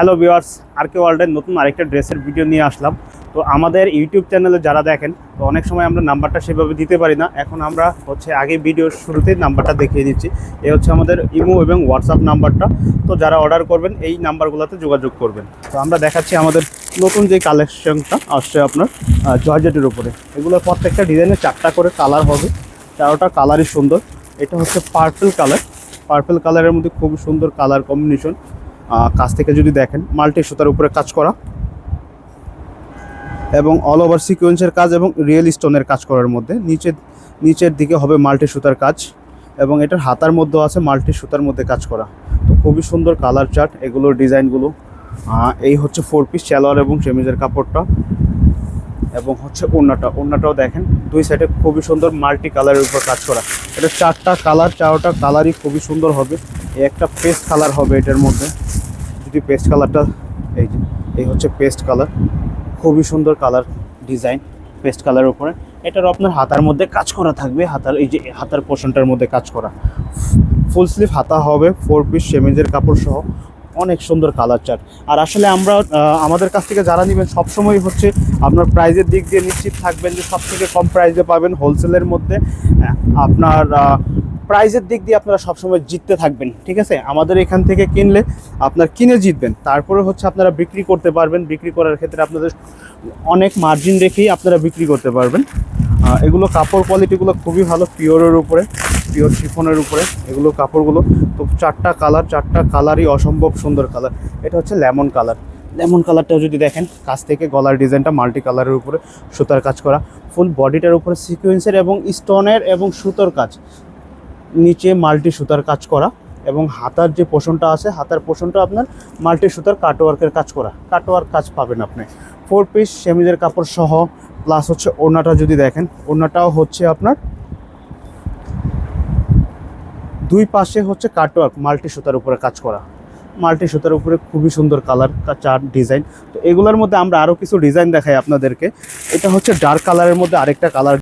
Hello viewers আর কে ওয়ার্ল্ডের নতুন আরেকটা ড্রেসের ভিডিও নিয়ে আসলাম। তো আমাদের ইউটিউব চ্যানেলে যারা দেখেন, তো অনেক সময় আমরা নাম্বারটা সেভাবে দিতে পারি না। এখন আমরা হচ্ছে আগে ভিডিওর শুরুতেই নাম্বারটা দেখিয়ে দিচ্ছি। এ হচ্ছে আমাদের ইমো এবং হোয়াটসঅ্যাপ নাম্বারটা তো যারা অর্ডার করবেন, এই নাম্বারগুলোতে যোগাযোগ করবেন। তো আমরা দেখাচ্ছি আমাদের নতুন যে কালেকশনটা আসছে আপনার জর্জেটের উপরে। এগুলো প্রত্যেকটা ডিজাইনের চারটা করে কালার হবে। চারোটা কালারই সুন্দর। এটা হচ্ছে পার্পল কালার পার্পল কালারের মধ্যে খুব সুন্দর কালার কম্বিনেশন কাছ থেকে যদি দেখেন, মাল্টি সুতার উপরে কাজ করা এবং অল ওভার সিকোয়েন্সের কাজ এবং রিয়েল স্টোনের কাজ করার মধ্যে। নিচের নিচের দিকে হবে মাল্টি সুতার কাজ এবং এটার হাতার মধ্যেও আছে মাল্টি সুতার মধ্যে কাজ করা। তো খুবই সুন্দর কালার চার্ট এগুলোর ডিজাইনগুলো এই হচ্ছে ফোর পিস চেলোয়ার এবং সেমিজের কাপড়টা এবং হচ্ছে ওড়নাটা। ওড়নাটাও দেখেন, দুই সাইডে খুবই সুন্দর মাল্টি কালারের উপর কাজ করা। এটা চারটা কালার চারটা কালারই খুবই সুন্দর হবে। একটা পেস্ট কালার হবে এটার মধ্যে। যদি পেস্ট কালারটা এই যে, এই হচ্ছে পেস্ট কালার খুবই সুন্দর কালার ডিজাইন পেস্ট কালারের উপরে। এটার আপনার হাতার মধ্যে কাজ করা থাকবে। হাতার, এই যে হাতার পোর্শনটার মধ্যে কাজ করা। ফুল স্লিভ হাতা হবে ফোর পিস সেমিজের কাপড় সহ অনেক সুন্দর কালার চার্ট আর আসলে আমরা আমাদের কাছ থেকে যারা নেবেন, সবসময় হচ্ছে আপনার প্রাইজের দিক দিয়ে নিশ্চিত থাকবেন যে সব থেকে কম প্রাইজে পাবেন হোলসেলের মধ্যে। আপনার প্রাইজের দিক দিয়ে আপনারা সবসময় জিততে থাকবেন, ঠিক আছে? আমাদের এখান থেকে কিনলে আপনার কিনে জিতবেন। তারপরে হচ্ছে আপনারা বিক্রি করতে পারবেন। বিক্রি করার ক্ষেত্রে আপনাদের অনেক মার্জিন রেখেই আপনারা বিক্রি করতে পারবেন। এগুলো কাপড় কোয়ালিটিগুলো খুবই ভালো পিওরের উপরে পিওর শিফনের উপরে। এগুলো কাপড়গুলো তো চারটা কালার চারটা কালারই অসম্ভব সুন্দর কালার এটা হচ্ছে লেমন কালার লেমন কালারটাও যদি দেখেন, কাছ থেকে গলার ডিজাইনটা মাল্টি কালারের উপরে সুতার কাজ করা। ফুল বডিটার উপরে সিকোয়েন্সের এবং স্টোনের এবং সুতোর কাজ। নিচে মাল্টি সুতার কাজ করা এবং হাতার যে পোষণটা আছে, হাতার পোষণটা আপনার মাল্টি সুতার কাটওয়ার্কের কাজ করা। কাটওয়ার্ক কাজ পাবেন আপনি। ফোর পিস সেমিজের কাপড় সহ প্লাস হচ্ছে ওড়নাটা যদি দেখেন, ওড়নাটাও হচ্ছে আপনার দুই পাশে হচ্ছে কাটওয়ার্ক মাল্টি সুতার উপরে কাজ করা। মাল্টি সুতার উপরে খুবই সুন্দর কালার চার ডিজাইন তো এগুলোর মধ্যে আমরা আরও কিছু ডিজাইন দেখাই আপনাদেরকে। এটা হচ্ছে ডার্ক কালারের মধ্যে আরেকটা কালার